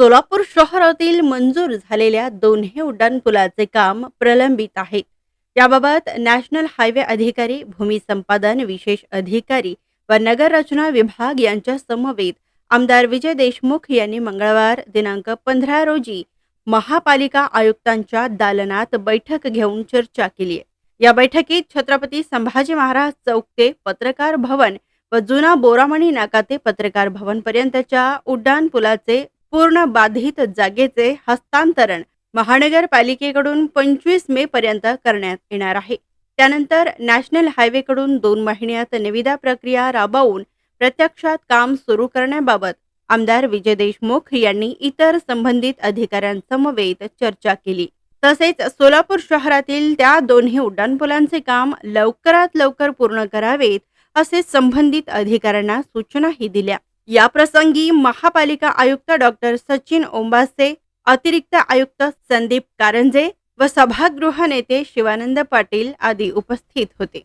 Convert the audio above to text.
सोलापूर शहरातील मंजूर झालेल्या दोन्ही उड्डाणपुलाचे काम प्रलंबित आहे याबाबत नॅशनल हायवे अधिकारी भूमी संपादन विशेष अधिकारी व नगर रचना विभाग यांच्या समवेत आमदार विजय देशमुख यांनी मंगळवार दिनांक पंधरा रोजी महापालिका आयुक्तांच्या दालनात बैठक घेऊन चर्चा केली आहे. या बैठकीत छत्रपती संभाजी महाराज चौक ते पत्रकार भवन व जुना बोरामणी नाका ते पत्रकार भवन पर्यंतच्या उड्डाण पुलाचे पूर्ण बाधित जागेचे हस्तांतरण महानगरपालिकेकडून पंचवीस मे पर्यंत करण्यात येणार आहे. त्यानंतर नॅशनल हायवेकडून दोन महिन्यात निविदा प्रक्रिया राबवून प्रत्यक्षात काम सुरू करण्याबाबत आमदार विजय देशमुख यांनी इतर संबंधित अधिकाऱ्यांसमवेत चर्चा केली. तसेच सोलापूर शहरातील त्या दोन्ही उड्डाणपुलांचे काम लवकरात लवकर पूर्ण करावेत असे संबंधित अधिकाऱ्यांना सूचनाही दिल्या. याप्रसंगी महापालिका आयुक्त डॉक्टर सचिन ओंबासे अतिरिक्त आयुक्त संदीप कारंजे व सभागृह नेते शिवानंद पाटील आदी उपस्थित होते.